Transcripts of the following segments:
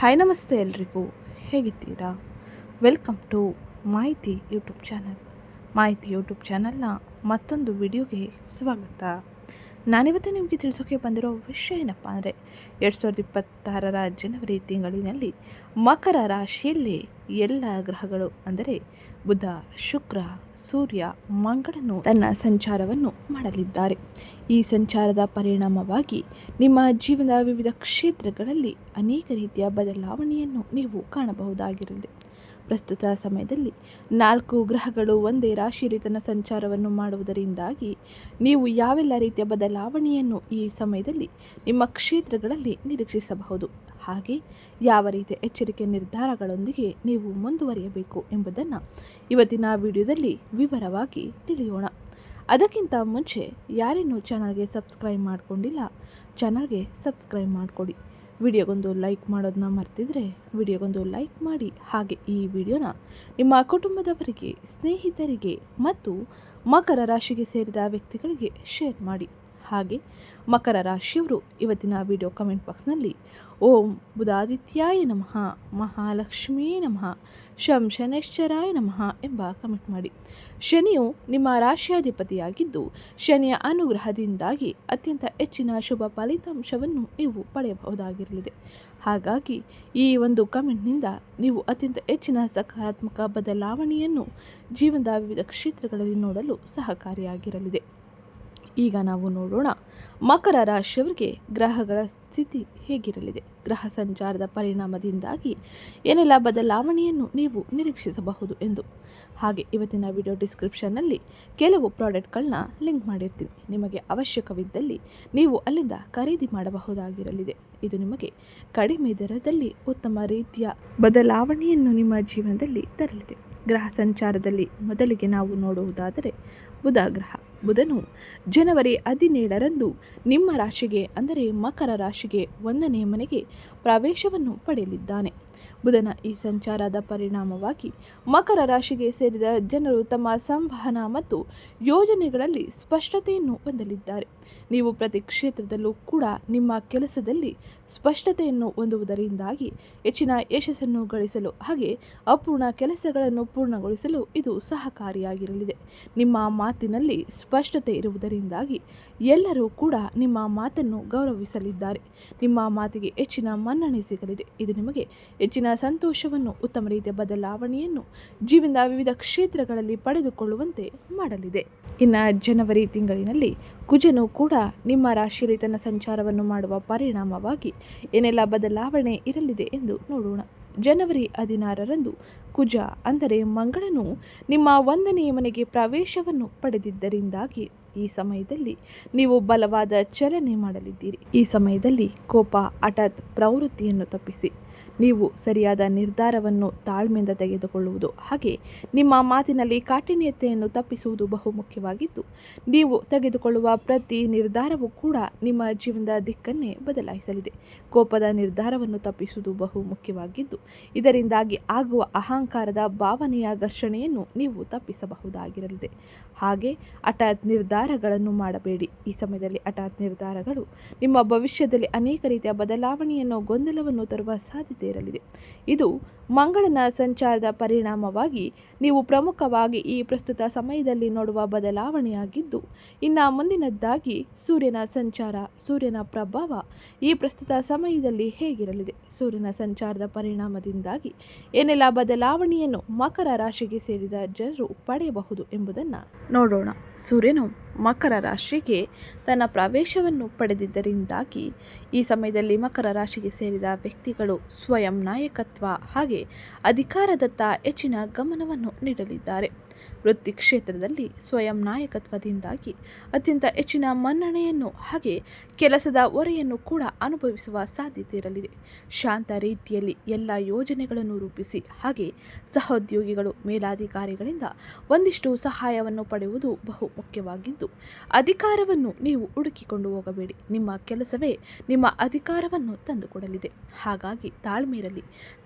Hi ನಮಸ್ತೆ ಎಲ್ರಿಗೂ. ಹೇಗಿದ್ದೀರಾ? Welcome to Mahithi YouTube channel Mahithi YouTube ಚಾನಲ್ನ ಮತ್ತೊಂದು ವಿಡಿಯೋಗೆ ಸ್ವಾಗತ. ನಾನಿವತ್ತು ನಿಮಗೆ ತಿಳಿಸೋಕೆ ಬಂದಿರೋ ವಿಷಯ ಏನಪ್ಪ ಅಂದರೆ, ಎರಡು ಸಾವಿರದ ಇಪ್ಪತ್ತಾರರ ಜನವರಿ ತಿಂಗಳಿನಲ್ಲಿ ಮಕರ ರಾಶಿಯಲ್ಲಿ ಎಲ್ಲ ಗ್ರಹಗಳು ಅಂದರೆ ಬುಧ, ಶುಕ್ರ, ಸೂರ್ಯ, ಮಂಗಳನು ತನ್ನ ಸಂಚಾರವನ್ನು ಮಾಡಲಿದ್ದಾರೆ. ಈ ಸಂಚಾರದ ಪರಿಣಾಮವಾಗಿ ನಿಮ್ಮ ಜೀವನದ ವಿವಿಧ ಕ್ಷೇತ್ರಗಳಲ್ಲಿ ಅನೇಕ ರೀತಿಯ ಬದಲಾವಣೆಯನ್ನು ನೀವು ಕಾಣಬಹುದಾಗಿರಲಿದೆ ಪ್ರಸ್ತುತ ಸಮಯದಲ್ಲಿ ನಾಲ್ಕು ಗ್ರಹಗಳು ಒಂದೇ ರಾಶಿಯಲ್ಲಿ ತನ್ನ ಸಂಚಾರವನ್ನು ಮಾಡುವುದರಿಂದಾಗಿ ನೀವು ಯಾವೆಲ್ಲ ರೀತಿಯ ಬದಲಾವಣೆಯನ್ನು ಈ ಸಮಯದಲ್ಲಿ ನಿಮ್ಮ ಕ್ಷೇತ್ರಗಳಲ್ಲಿ ನಿರೀಕ್ಷಿಸಬಹುದು? ಹಾಗೆ ಯಾವ ರೀತಿಯ ಎಚ್ಚರಿಕೆ ನಿರ್ಧಾರಗಳೊಂದಿಗೆ ನೀವು ಮುಂದುವರಿಯಬೇಕು ಎಂಬುದನ್ನು ಇವತ್ತಿನ ವಿಡಿಯೋದಲ್ಲಿ ವಿವರವಾಗಿ ತಿಳಿಯೋಣ. ಅದಕ್ಕಿಂತ ಮುಂಚೆ ಯಾರೇನೂ ಚಾನಲ್ಗೆ ಸಬ್ಸ್ಕ್ರೈಬ್ ಮಾಡಿಕೊಂಡಿಲ್ಲ, ಚಾನಲ್ಗೆ ಸಬ್ಸ್ಕ್ರೈಬ್ ಮಾಡಿಕೊಡಿ. ವಿಡಿಯೋಗೊಂದು ಲೈಕ್ ಮಾಡೋದನ್ನ ಮರ್ತಿದ್ರೆ ವಿಡಿಯೋಗೊಂದು ಲೈಕ್ ಮಾಡಿ. ಹಾಗೆ ಈ ವಿಡಿಯೋನ ನಿಮ್ಮ ಕುಟುಂಬದವರಿಗೆ, ಸ್ನೇಹಿತರಿಗೆ ಮತ್ತು ಮಕರ ರಾಶಿಗೆ ಸೇರಿದ ವ್ಯಕ್ತಿಗಳಿಗೆ ಶೇರ್ ಮಾಡಿ. ಹಾಗೆ ಮಕರ ರಾಶಿಯವರು ಇವತ್ತಿನ ವಿಡಿಯೋ ಕಮೆಂಟ್ ಬಾಕ್ಸ್ನಲ್ಲಿ ಓಂ ಬುಧಾದಿತ್ಯಾಯ ನಮಃ, ಮಹಾಲಕ್ಷ್ಮೀ ನಮಃ, ಶಂ ಶನೇಶ್ವರಾಯ ನಮಃ ಎಂಬ ಕಮೆಂಟ್ ಮಾಡಿ. ಶನಿಯು ನಿಮ್ಮ ರಾಶಿಯಾಧಿಪತಿಯಾಗಿದ್ದು, ಶನಿಯ ಅನುಗ್ರಹದಿಂದಾಗಿ ಅತ್ಯಂತ ಹೆಚ್ಚಿನ ಶುಭ ಫಲಿತಾಂಶವನ್ನು ನೀವು ಪಡೆಯಬಹುದಾಗಿರಲಿದೆ. ಹಾಗಾಗಿ ಈ ಒಂದು ಕಮೆಂಟ್ನಿಂದ ನೀವು ಅತ್ಯಂತ ಹೆಚ್ಚಿನ ಸಕಾರಾತ್ಮಕ ಬದಲಾವಣೆಯನ್ನು ಜೀವನದ ವಿವಿಧ ಕ್ಷೇತ್ರಗಳಲ್ಲಿ ನೋಡಲು ಸಹಕಾರಿಯಾಗಿರಲಿದೆ. ಈಗ ನಾವು ನೋಡೋಣ. ಮಕರ ರಾಶಿಯವರಿಗೆ ಗ್ರಹಗಳ ಸ್ಥಿತಿ ಹೇಗಿರಲಿದೆ? ಗ್ರಹ ಸಂಚಾರದ ಪರಿಣಾಮದಿಂದಾಗಿ ಏನೆಲ್ಲ ಬದಲಾವಣೆಯನ್ನು ನೀವು ನಿರೀಕ್ಷಿಸಬಹುದು ಎಂದು ಹಾಗೆ ಇವತ್ತಿನ ವಿಡಿಯೋ ಡಿಸ್ಕ್ರಿಪ್ಷನ್ನಲ್ಲಿ ಕೆಲವು ಪ್ರಾಡಕ್ಟ್ಗಳನ್ನ ಲಿಂಕ್ ಮಾಡಿರ್ತೀನಿ ನಿಮಗೆ ಅವಶ್ಯಕವಿದ್ದಲ್ಲಿ ನೀವು ಅಲ್ಲಿಂದ ಖರೀದಿ ಮಾಡಬಹುದಾಗಿರಲಿದೆ. ಇದು ನಿಮಗೆ ಕಡಿಮೆ ದರದಲ್ಲಿ ಉತ್ತಮ ರೀತಿಯ ಬದಲಾವಣೆಯನ್ನು ನಿಮ್ಮ ಜೀವನದಲ್ಲಿ ತರಲಿದೆ. ಗ್ರಹ ಸಂಚಾರದಲ್ಲಿ ಮೊದಲಿಗೆ ನಾವು ನೋಡುವುದಾದರೆ ಬುಧ ಗ್ರಹ ಬುಧನು ಜನವರಿ ಹದಿನೇಳರಂದು ನಿಮ್ಮ ರಾಶಿಗೆ, ಅಂದರೆ ಮಕರ ರಾಶಿಗೆ ಒಂದನೇ ಮನೆಗೆ ಪ್ರವೇಶವನ್ನು ಪಡೆಯಲಿದ್ದಾನೆ. ಬುಧನ ಈ ಸಂಚಾರದ ಪರಿಣಾಮವಾಗಿ ಮಕರ ರಾಶಿಗೆ ಸೇರಿದ ಜನರು ತಮ್ಮ ಸಂವಹನ ಮತ್ತು ಯೋಜನೆಗಳಲ್ಲಿ ಸ್ಪಷ್ಟತೆಯನ್ನು ಹೊಂದಲಿದ್ದಾರೆ. ನೀವು ಪ್ರತಿ ಕ್ಷೇತ್ರದಲ್ಲೂ ಕೂಡ ನಿಮ್ಮ ಕೆಲಸದಲ್ಲಿ ಸ್ಪಷ್ಟತೆಯನ್ನು ಹೊಂದುವುದರಿಂದಾಗಿ ಹೆಚ್ಚಿನ ಯಶಸ್ಸನ್ನು ಗಳಿಸಲು ಹಾಗೆ ಅಪೂರ್ಣ ಕೆಲಸಗಳನ್ನು ಪೂರ್ಣಗೊಳಿಸಲು ಇದು ಸಹಕಾರಿಯಾಗಿರಲಿದೆ. ನಿಮ್ಮ ಮಾತಿನಲ್ಲಿ ಸ್ಪಷ್ಟತೆ ಇರುವುದರಿಂದಾಗಿ ಎಲ್ಲರೂ ಕೂಡ ನಿಮ್ಮ ಮಾತನ್ನು ಗೌರವಿಸಲಿದ್ದಾರೆ. ನಿಮ್ಮ ಮಾತಿಗೆ ಹೆಚ್ಚಿನ ಮನ್ನಣೆ ಸಿಗಲಿದೆ. ಇದು ನಿಮಗೆ ಹೆಚ್ಚಿನ ಸಂತೋಷವನ್ನು, ಉತ್ತಮ ರೀತಿಯ ಬದಲಾವಣೆಯನ್ನು ಜೀವನದ ವಿವಿಧ ಕ್ಷೇತ್ರಗಳಲ್ಲಿ ಪಡೆದುಕೊಳ್ಳುವಂತೆ ಮಾಡಲಿದೆ. ಇನ್ನು ಜನವರಿ ತಿಂಗಳಿನಲ್ಲಿ ಕುಜನು ಕೂಡ ನಿಮ್ಮ ರಾಶಿಯಲ್ಲಿ ತನ್ನ ಸಂಚಾರವನ್ನು ಮಾಡುವ ಪರಿಣಾಮವಾಗಿ ಏನೆಲ್ಲ ಬದಲಾವಣೆ ಇರಲಿದೆ ಎಂದು ನೋಡೋಣ. ಜನವರಿ ಹದಿನಾರರಂದು ಕುಜ, ಅಂದರೆ ಮಂಗಳನು, ನಿಮ್ಮ ಒಂದನೆಯ ಮನೆಗೆ ಪ್ರವೇಶವನ್ನು ಪಡೆದಿದ್ದರಿಂದಾಗಿ ಈ ಸಮಯದಲ್ಲಿ ನೀವು ಬಲವಾದ ಚಲನೆ ಮಾಡಲಿದ್ದೀರಿ. ಈ ಸಮಯದಲ್ಲಿ ಕೋಪ, ಹಠಾತ್ ಪ್ರವೃತ್ತಿಯನ್ನು ತಪ್ಪಿಸಿ. ನೀವು ಸರಿಯಾದ ನಿರ್ಧಾರವನ್ನು ತಾಳ್ಮೆಯಿಂದ ತೆಗೆದುಕೊಳ್ಳುವುದು. ಹಾಗೆ ನಿಮ್ಮ ಮಾತಿನಲ್ಲಿ ಕಾಠಿಣ್ಯತೆಯನ್ನು ತಪ್ಪಿಸುವುದು ಬಹುಮುಖ್ಯವಾಗಿದ್ದು ನೀವು ತೆಗೆದುಕೊಳ್ಳುವ ಪ್ರತಿ ನಿರ್ಧಾರವೂ ಕೂಡ ನಿಮ್ಮ ಜೀವನದ ದಿಕ್ಕನ್ನೇ ಬದಲಾಯಿಸಲಿದೆ. ಕೋಪದ ನಿರ್ಧಾರವನ್ನು ತಪ್ಪಿಸುವುದು ಬಹು ಮುಖ್ಯವಾಗಿದ್ದು, ಇದರಿಂದಾಗಿ ಆಗುವ ಅಹಂಕಾರದ ಭಾವನೆಯ ಘರ್ಷಣೆಯನ್ನು ನೀವು ತಪ್ಪಿಸಬಹುದಾಗಿರಲಿದೆ. ಹಾಗೆ ಹಠಾತ್ ನಿರ್ಧಾರಗಳನ್ನು ಮಾಡಬೇಡಿ. ಈ ಸಮಯದಲ್ಲಿ ಹಠಾತ್ ನಿರ್ಧಾರಗಳು ನಿಮ್ಮ ಭವಿಷ್ಯದಲ್ಲಿ ಅನೇಕ ರೀತಿಯ ಬದಲಾವಣೆಯನ್ನು, ಗೊಂದಲವನ್ನು ತರುವ ಸಾಧ್ಯತೆ ಇರಲಿದೆ. ಇದು ಮಂಗಳನ ಸಂಚಾರದ ಪರಿಣಾಮವಾಗಿ ನೀವು ಪ್ರಮುಖವಾಗಿ ಈ ಪ್ರಸ್ತುತ ಸಮಯದಲ್ಲಿ ನೋಡುವ ಬದಲಾವಣೆಯಾಗಿದ್ದು, ಇನ್ನು ಮುಂದಿನದ್ದಾಗಿ ಸೂರ್ಯನ ಸಂಚಾರ, ಸೂರ್ಯನ ಪ್ರಭಾವ ಈ ಪ್ರಸ್ತುತ ಸಮಯದಲ್ಲಿ ಹೇಗಿರಲಿದೆ? ಸೂರ್ಯನ ಸಂಚಾರದ ಪರಿಣಾಮದಿಂದಾಗಿ ಏನೆಲ್ಲ ಬದಲಾವಣೆಯನ್ನು ಮಕರ ರಾಶಿಗೆ ಸೇರಿದ ಜನರು ಪಡೆಯಬಹುದು ಎಂಬುದನ್ನು ನೋಡೋಣ. ಸೂರ್ಯನು ಮಕರ ರಾಶಿಗೆ ತನ್ನ ಪ್ರವೇಶವನ್ನು ಪಡೆದಿದ್ದರಿಂದಾಗಿ ಈ ಸಮಯದಲ್ಲಿ ಮಕರ ರಾಶಿಗೆ ಸೇರಿದ ವ್ಯಕ್ತಿಗಳು ಸ್ವಯಂ ನಾಯಕತ್ವ ಹಾಗೆ ಅಧಿಕಾರದತ್ತ ಹೆಚ್ಚಿನ ಗಮನವನ್ನು ನೀಡಲಿದ್ದಾರೆ. ವೃತ್ತಿ ಕ್ಷೇತ್ರದಲ್ಲಿ ಸ್ವಯಂ ನಾಯಕತ್ವದಿಂದಾಗಿ ಅತ್ಯಂತ ಹೆಚ್ಚಿನ ಮನ್ನಣೆಯನ್ನು ಹಾಗೆ ಕೆಲಸದ ಹೊರೆಯನ್ನು ಕೂಡ ಅನುಭವಿಸುವ ಸಾಧ್ಯತೆ ಇರಲಿದೆ. ಶಾಂತ ರೀತಿಯಲ್ಲಿ ಎಲ್ಲ ಯೋಜನೆಗಳನ್ನು ರೂಪಿಸಿ ಹಾಗೆ ಸಹೋದ್ಯೋಗಿಗಳು, ಮೇಲಾಧಿಕಾರಿಗಳಿಂದ ಒಂದಿಷ್ಟು ಸಹಾಯವನ್ನು ಪಡೆಯುವುದು ಬಹು ಮುಖ್ಯವಾಗಿದ್ದು ಅಧಿಕಾರವನ್ನು ನೀವು ಹುಡುಕಿಕೊಂಡು ಹೋಗಬೇಡಿ. ನಿಮ್ಮ ಕೆಲಸವೇ ನಿಮ್ಮ ಅಧಿಕಾರವನ್ನು ತಂದುಕೊಡಲಿದೆ. ಹಾಗಾಗಿ ತಾಳ್ಮೆ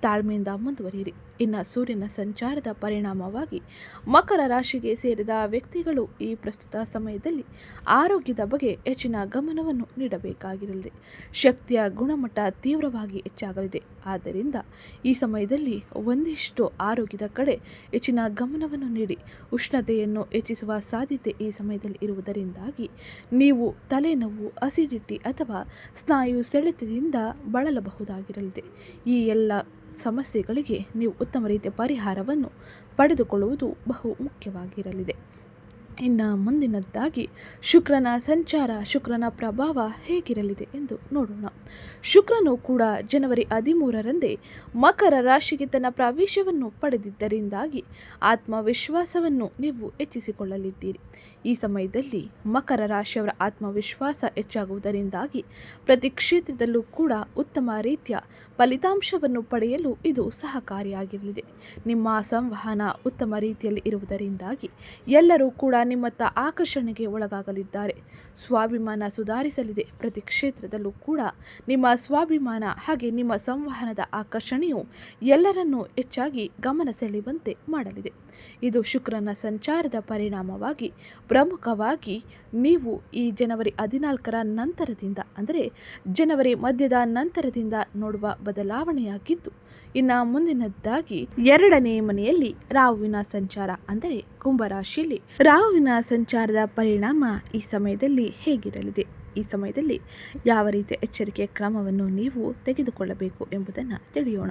ತಾಳ್ಮೆಯಿಂದ ಮುಂದುವರಿಯಿರಿ. ಇನ್ನು ಸೂರ್ಯನ ಸಂಚಾರದ ಪರಿಣಾಮವಾಗಿ ಮಕರ ರಾಶಿಗೆ ಸೇರಿದ ವ್ಯಕ್ತಿಗಳು ಈ ಪ್ರಸ್ತುತ ಸಮಯದಲ್ಲಿ ಆರೋಗ್ಯದ ಬಗ್ಗೆ ಹೆಚ್ಚಿನ ಗಮನವನ್ನು ನೀಡಬೇಕಾಗಿರಲಿದೆ. ಶಕ್ತಿಯ ಗುಣಮಟ್ಟ ತೀವ್ರವಾಗಿ ಹೆಚ್ಚಾಗಲಿದೆ. ಆದ್ದರಿಂದ ಈ ಸಮಯದಲ್ಲಿ ಒಂದಿಷ್ಟು ಆರೋಗ್ಯದ ಕಡೆ ಹೆಚ್ಚಿನ ಗಮನವನ್ನು ನೀಡಿ. ಉಷ್ಣತೆಯನ್ನು ಹೆಚ್ಚಿಸುವ ಸಾಧ್ಯತೆ ಈ ಸಮಯದಲ್ಲಿ ಇರುವುದರಿಂದಾಗಿ ನೀವು ತಲೆನೋವು, ಅಸಿಡಿಟಿ ಅಥವಾ ಸ್ನಾಯು ಸೆಳೆತದಿಂದ ಬಳಲಬಹುದಾಗಿರಲಿದೆ. ಈ ಎಲ್ಲ ಸಮಸ್ಯೆಗಳಿಗೆ ನೀವು ಉತ್ತಮ ರೀತಿಯ ಪರಿಹಾರವನ್ನು ಪಡೆದುಕೊಳ್ಳುವುದು ಬಹು ಮುಖ್ಯವಾಗಿರಲಿದೆ. ಇನ್ನು ಮುಂದಿನದ್ದಾಗಿ ಶುಕ್ರನ ಸಂಚಾರ, ಶುಕ್ರನ ಪ್ರಭಾವ ಹೇಗಿರಲಿದೆ ಎಂದು ನೋಡೋಣ. ಶುಕ್ರನು ಕೂಡ ಜನವರಿ ಹದಿಮೂರರಂದೇ ಮಕರ ರಾಶಿಗೆ ತನ್ನ ಪ್ರವೇಶವನ್ನು ಪಡೆದಿದ್ದರಿಂದಾಗಿ ಆತ್ಮವಿಶ್ವಾಸವನ್ನು ನೀವು ಹೆಚ್ಚಿಸಿಕೊಳ್ಳಲಿದ್ದೀರಿ. ಈ ಸಮಯದಲ್ಲಿ ಮಕರ ರಾಶಿಯವರ ಆತ್ಮವಿಶ್ವಾಸ ಹೆಚ್ಚಾಗುವುದರಿಂದಾಗಿ ಪ್ರತಿ ಕ್ಷೇತ್ರದಲ್ಲೂ ಕೂಡ ಉತ್ತಮ ರೀತಿಯ ಫಲಿತಾಂಶವನ್ನು ಪಡೆಯಲು ಇದು ಸಹಕಾರಿಯಾಗಿರಲಿದೆ. ನಿಮ್ಮ ಸಂವಹನ ಉತ್ತಮ ರೀತಿಯಲ್ಲಿ ಇರುವುದರಿಂದಾಗಿ ಎಲ್ಲರೂ ಕೂಡ ನಿಮ್ಮತ್ತ ಆಕರ್ಷಣೆಗೆ ಒಳಗಾಗಲಿದ್ದಾರೆ. ಸ್ವಾಭಿಮಾನ ಸುಧಾರಿಸಲಿದೆ. ಪ್ರತಿ ಕ್ಷೇತ್ರದಲ್ಲೂ ಕೂಡ ನಿಮ್ಮ ಸ್ವಾಭಿಮಾನ ಹಾಗೆ ನಿಮ್ಮ ಸಂವಹನದ ಆಕರ್ಷಣೆಯು ಎಲ್ಲರನ್ನೂ ಹೆಚ್ಚಾಗಿ ಗಮನ ಸೆಳೆಯುವಂತೆ ಮಾಡಲಿದೆ. ಇದು ಶುಕ್ರನ ಸಂಚಾರದ ಪರಿಣಾಮವಾಗಿ ಪ್ರಮುಖವಾಗಿ ನೀವು ಈ ಜನವರಿ ಹದಿನಾಲ್ಕರ ನಂತರದಿಂದ, ಅಂದರೆ ಜನವರಿ ಮಧ್ಯದ ನಂತರದಿಂದ ನೋಡುವ ಬದಲಾವಣೆಯಾಗಿದ್ದು ಇನ್ನು ಮುಂದಿನದ್ದಾಗಿ ಎರಡನೇ ಮನೆಯಲ್ಲಿ ರಾಹುವಿನ ಸಂಚಾರ, ಅಂದರೆ ಕುಂಭರಾಶಿಯಲ್ಲಿ. ರಾಹುವಿನ ಸಂಚಾರದ ಪರಿಣಾಮ ಈ ಸಮಯದಲ್ಲಿ ಹೇಗಿರಲಿದೆ? ಈ ಸಮಯದಲ್ಲಿ ಯಾವ ರೀತಿಯ ಎಚ್ಚರಿಕೆ ಕ್ರಮವನ್ನು ನೀವು ತೆಗೆದುಕೊಳ್ಳಬೇಕು ಎಂಬುದನ್ನು ತಿಳಿಯೋಣ.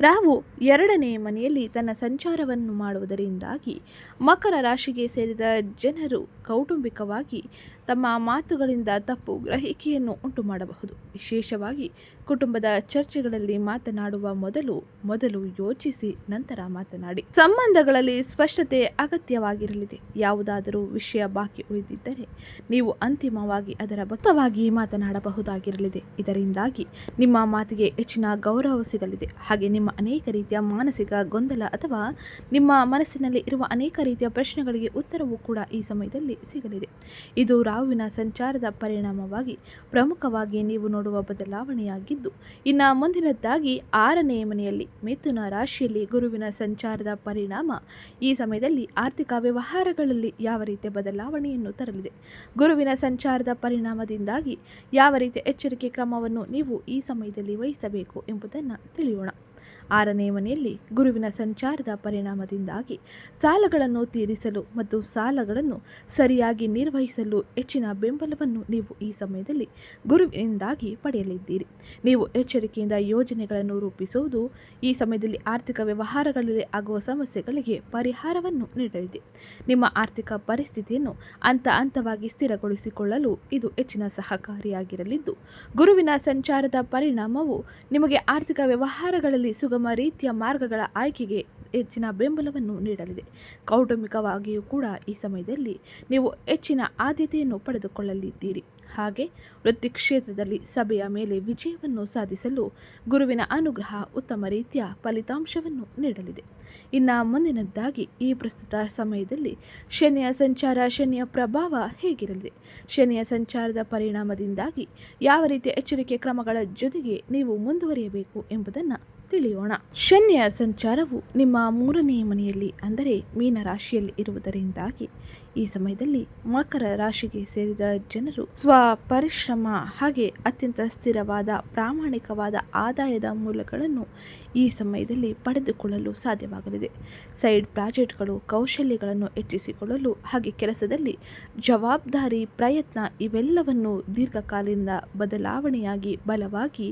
ರಾಹು ಎರಡನೇ ಮನೆಯಲ್ಲಿ ತನ್ನ ಸಂಚಾರವನ್ನು ಮಾಡುವುದರಿಂದಾಗಿ ಮಕರ ರಾಶಿಗೆ ಸೇರಿದ ಜನರು ಕೌಟುಂಬಿಕವಾಗಿ ತಮ್ಮ ಮಾತುಗಳಿಂದ ತಪ್ಪು ಗ್ರಹಿಕೆಯನ್ನು ಉಂಟು ಮಾಡಬಹುದು ವಿಶೇಷವಾಗಿ ಕುಟುಂಬದ ಚರ್ಚೆಗಳಲ್ಲಿ ಮಾತನಾಡುವ ಮೊದಲು ಮೊದಲು ಯೋಚಿಸಿ, ನಂತರ ಮಾತನಾಡಿ. ಸಂಬಂಧಗಳಲ್ಲಿ ಸ್ಪಷ್ಟತೆ ಅಗತ್ಯವಾಗಿರಲಿದೆ. ಯಾವುದಾದರೂ ವಿಷಯ ಬಾಕಿ ಉಳಿದಿದ್ದರೆ ನೀವು ಅಂತಿಮವಾಗಿ ಅದರ ಭಕ್ತವಾಗಿ ಮಾತನಾಡಬಹುದಾಗಿರಲಿದೆ. ಇದರಿಂದಾಗಿ ನಿಮ್ಮ ಮಾತಿಗೆ ಹೆಚ್ಚಿನ ಗೌರವ ಸಿಗಲಿದೆ. ಹಾಗೆ ನಿಮ್ಮ ಅನೇಕ ರೀತಿಯ ಮಾನಸಿಕ ಗೊಂದಲ ಅಥವಾ ನಿಮ್ಮ ಮನಸ್ಸಿನಲ್ಲಿ ಇರುವ ಅನೇಕ ರೀತಿಯ ಪ್ರಶ್ನೆಗಳಿಗೆ ಉತ್ತರವೂ ಕೂಡ ಈ ಸಮಯದಲ್ಲಿ ಸಿಗಲಿದೆ. ಇದು ರಾಹುವಿನ ಸಂಚಾರದ ಪರಿಣಾಮವಾಗಿ ಪ್ರಮುಖವಾಗಿ ನೀವು ನೋಡುವ ಬದಲಾವಣೆಯಾಗಿದ್ದು, ಇನ್ನು ಮುಂದಿನದ್ದಾಗಿ ಆರನೇ ಮನೆಯಲ್ಲಿ ಮಿಥುನ ರಾಶಿಯಲ್ಲಿ ಗುರುವಿನ ಸಂಚಾರದ ಪರಿಣಾಮ ಈ ಸಮಯದಲ್ಲಿ ಆರ್ಥಿಕ ವ್ಯವಹಾರಗಳಲ್ಲಿ ಯಾವ ರೀತಿಯ ಬದಲಾವಣೆಯನ್ನು ತರಲಿದೆ? ಗುರುವಿನ ಸಂಚಾರದ ಪರಿಣಾಮದಿಂದಾಗಿ ಯಾವ ರೀತಿಯ ಎಚ್ಚರಿಕೆ ಕ್ರಮವನ್ನು ನೀವು ಈ ಸಮಯದಲ್ಲಿ ವಹಿಸಬೇಕು ಎಂಬುದನ್ನು ತಿಳಿಯೋಣ. ಆರನೇ ಮನೆಯಲ್ಲಿ ಗುರುವಿನ ಸಂಚಾರದ ಪರಿಣಾಮದಿಂದಾಗಿ ಸಾಲಗಳನ್ನು ತೀರಿಸಲು ಮತ್ತು ಸಾಲಗಳನ್ನು ಸರಿಯಾಗಿ ನಿರ್ವಹಿಸಲು ಹೆಚ್ಚಿನ ಬೆಂಬಲವನ್ನು ನೀವು ಈ ಸಮಯದಲ್ಲಿ ಗುರುವಿನಿಂದಾಗಿ ಪಡೆಯಲಿದ್ದೀರಿ. ನೀವು ಎಚ್ಚರಿಕೆಯಿಂದ ಯೋಜನೆಗಳನ್ನು ರೂಪಿಸುವುದು, ಈ ಸಮಯದಲ್ಲಿ ಆರ್ಥಿಕ ವ್ಯವಹಾರಗಳಲ್ಲಿ ಆಗುವ ಸಮಸ್ಯೆಗಳಿಗೆ ಪರಿಹಾರವನ್ನು ನೀಡಲಿದೆ. ನಿಮ್ಮ ಆರ್ಥಿಕ ಪರಿಸ್ಥಿತಿಯನ್ನು ಹಂತ ಹಂತವಾಗಿ ಸ್ಥಿರಗೊಳಿಸಿಕೊಳ್ಳಲು ಇದು ಹೆಚ್ಚಿನ ಸಹಕಾರಿಯಾಗಿರಲಿದ್ದು, ಗುರುವಿನ ಸಂಚಾರದ ಪರಿಣಾಮವು ನಿಮಗೆ ಆರ್ಥಿಕ ವ್ಯವಹಾರಗಳಲ್ಲಿ ಸುಗಮ ರೀತಿಯ ಮಾರ್ಗಗಳ ಆಯ್ಕೆಗೆ ಹೆಚ್ಚಿನ ಬೆಂಬಲವನ್ನು ನೀಡಲಿದೆ. ಕೌಟುಂಬಿಕವಾಗಿಯೂ ಕೂಡ ಈ ಸಮಯದಲ್ಲಿ ನೀವು ಹೆಚ್ಚಿನ ಆದ್ಯತೆಯನ್ನು ಪಡೆದುಕೊಳ್ಳಲಿದ್ದೀರಿ. ಹಾಗೆ ವೃತ್ತಿ ಕ್ಷೇತ್ರದಲ್ಲಿ ಸಭೆಯ ಮೇಲೆ ವಿಜಯವನ್ನು ಸಾಧಿಸಲು ಗುರುವಿನ ಅನುಗ್ರಹ ಉತ್ತಮ ರೀತಿಯ ಫಲಿತಾಂಶವನ್ನು ನೀಡಲಿದೆ. ಇನ್ನು ಮುಂದಿನದ್ದಾಗಿ ಈ ಪ್ರಸ್ತುತ ಸಮಯದಲ್ಲಿ ಶನಿಯ ಸಂಚಾರ, ಶನಿಯ ಪ್ರಭಾವ ಹೇಗಿರಲಿದೆ? ಶನಿಯ ಸಂಚಾರದ ಪರಿಣಾಮದಿಂದಾಗಿ ಯಾವ ರೀತಿಯ ಎಚ್ಚರಿಕೆ ಕ್ರಮಗಳ ಜೊತೆಗೆ ನೀವು ಮುಂದುವರಿಯಬೇಕು ಎಂಬುದನ್ನು ತಿಳಿಯೋಣ. ಶನಿಯ ಸಂಚಾರವು ನಿಮ್ಮ ಮೂರನೇ ಮನೆಯಲ್ಲಿ, ಅಂದರೆ ಮೀನ ರಾಶಿಯಲ್ಲಿ ಇರುವುದರಿಂದಾಗಿ, ಈ ಸಮಯದಲ್ಲಿ ಮಕರ ರಾಶಿಗೆ ಸೇರಿದ ಜನರು ಸ್ವ ಪರಿಶ್ರಮ ಹಾಗೆ ಅತ್ಯಂತ ಸ್ಥಿರವಾದ ಪ್ರಾಮಾಣಿಕವಾದ ಆದಾಯದ ಮೂಲಗಳನ್ನು ಈ ಸಮಯದಲ್ಲಿ ಪಡೆದುಕೊಳ್ಳಲು ಸಾಧ್ಯವಾಗಲಿದೆ. ಸೈಡ್ ಪ್ರಾಜೆಕ್ಟ್ಗಳು ಕೌಶಲ್ಯಗಳನ್ನು ಹೆಚ್ಚಿಸಿಕೊಳ್ಳಲು ಹಾಗೆ ಕೆಲಸದಲ್ಲಿ ಜವಾಬ್ದಾರಿ, ಪ್ರಯತ್ನ ಇವೆಲ್ಲವನ್ನು ದೀರ್ಘಕಾಲದಿಂದ ಬದಲಾವಣೆಯಾಗಿ ಬಲವಾಗಿ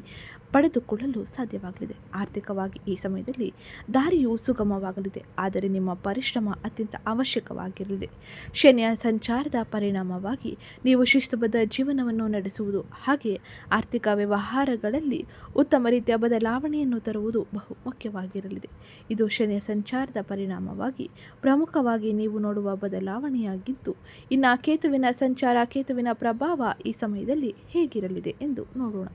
ಪಡೆದುಕೊಳ್ಳಲು ಸಾಧ್ಯವಾಗಲಿದೆ. ಆರ್ಥಿಕವಾಗಿ ಈ ಸಮಯದಲ್ಲಿ ದಾರಿಯು ಸುಗಮವಾಗಲಿದೆ. ಆದರೆ ನಿಮ್ಮ ಪರಿಶ್ರಮ ಅತ್ಯಂತ ಅವಶ್ಯಕವಾಗಿರಲಿದೆ. ಶನಿಯ ಸಂಚಾರದ ಪರಿಣಾಮವಾಗಿ ನೀವು ಶಿಸ್ತುಬದ್ಧ ಜೀವನವನ್ನು ನಡೆಸುವುದು ಹಾಗೆ ಆರ್ಥಿಕ ವ್ಯವಹಾರಗಳಲ್ಲಿ ಉತ್ತಮ ರೀತಿಯ ಬದಲಾವಣೆಯನ್ನು ತರುವುದು ಬಹು ಮುಖ್ಯವಾಗಿರಲಿದೆ. ಇದು ಶನಿಯ ಸಂಚಾರದ ಪರಿಣಾಮವಾಗಿ ಪ್ರಮುಖವಾಗಿ ನೀವು ನೋಡುವ ಬದಲಾವಣೆಯಾಗಿದ್ದು, ಇನ್ನು ಕೇತುವಿನ ಸಂಚಾರ ಕೇತುವಿನ ಪ್ರಭಾವ ಈ ಸಮಯದಲ್ಲಿ ಹೇಗಿರಲಿದೆ ಎಂದು ನೋಡೋಣ.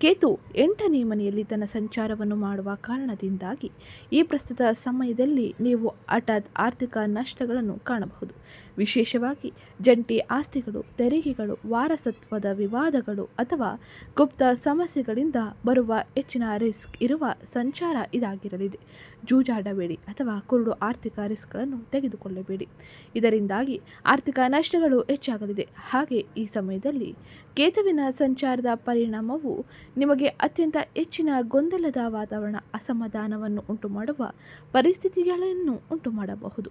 ಕೇತು ಎಂಟನೇ ಮನೆಯಲ್ಲಿ ತನ್ನ ಸಂಚಾರವನ್ನು ಮಾಡುವ ಕಾರಣದಿಂದಾಗಿ ಈ ಪ್ರಸ್ತುತ ಸಮಯದಲ್ಲಿ ನೀವು ಹಠಾತ್ ಆರ್ಥಿಕ ನಷ್ಟಗಳನ್ನು ಕಾಣಬಹುದು. ವಿಶೇಷವಾಗಿ ಜಂಟಿ ಆಸ್ತಿಗಳು, ತೆರಿಗೆಗಳು, ವಾರಸತ್ವದ ವಿವಾದಗಳು ಅಥವಾ ಗುಪ್ತ ಸಮಸ್ಯೆಗಳಿಂದ ಬರುವ ಹೆಚ್ಚಿನ ರಿಸ್ಕ್ ಇರುವ ಸಂಚಾರ ಇದಾಗಿರಲಿದೆ. ಜೂಜಾಡಬೇಡಿ ಅಥವಾ ಕುರುಡು ಆರ್ಥಿಕ ರಿಸ್ಕ್ಗಳನ್ನು ತೆಗೆದುಕೊಳ್ಳಬೇಡಿ. ಇದರಿಂದಾಗಿ ಆರ್ಥಿಕ ನಷ್ಟಗಳು ಹೆಚ್ಚಾಗಲಿದೆ. ಹಾಗೆ ಈ ಸಮಯದಲ್ಲಿ ಕೇತುವಿನ ಸಂಚಾರದ ಪರಿಣಾಮವು ನಿಮಗೆ ಅತ್ಯಂತ ಹೆಚ್ಚಿನ ಗೊಂದಲದ ವಾತಾವರಣ ಅಸಮಾಧಾನವನ್ನು ಉಂಟುಮಾಡುವ ಪರಿಸ್ಥಿತಿಗಳನ್ನು ಉಂಟು ಮಾಡಬಹುದು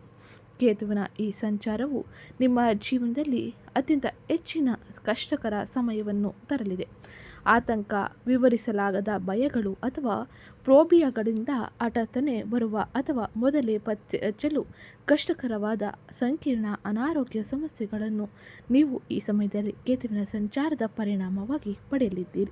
ಕೇತುವಿನ ಈ ಸಂಚಾರವು ನಿಮ್ಮ ಜೀವನದಲ್ಲಿ ಅತ್ಯಂತ ಹೆಚ್ಚಿನ ಕಷ್ಟಕರ ಸಮಯವನ್ನು ತರಲಿದೆ. ಆತಂಕ ವಿವರಿಸಲಾಗದ ಭಯಗಳು ಅಥವಾ ಪ್ರೋಬಿಯಾಗಳಿಂದ ಹಠಾತ್ತನೆ ಬರುವ ಅಥವಾ ಮೊದಲೇ ಪತ್ತೆ ಹಚ್ಚಲು ಕಷ್ಟಕರವಾದ ಸಂಕೀರ್ಣ ಅನಾರೋಗ್ಯ ಸಮಸ್ಯೆಗಳನ್ನು ನೀವು ಈ ಸಮಯದಲ್ಲಿ ಕೇತುವಿನ ಸಂಚಾರದ ಪರಿಣಾಮವಾಗಿ ಪಡೆಯಲಿದ್ದೀರಿ.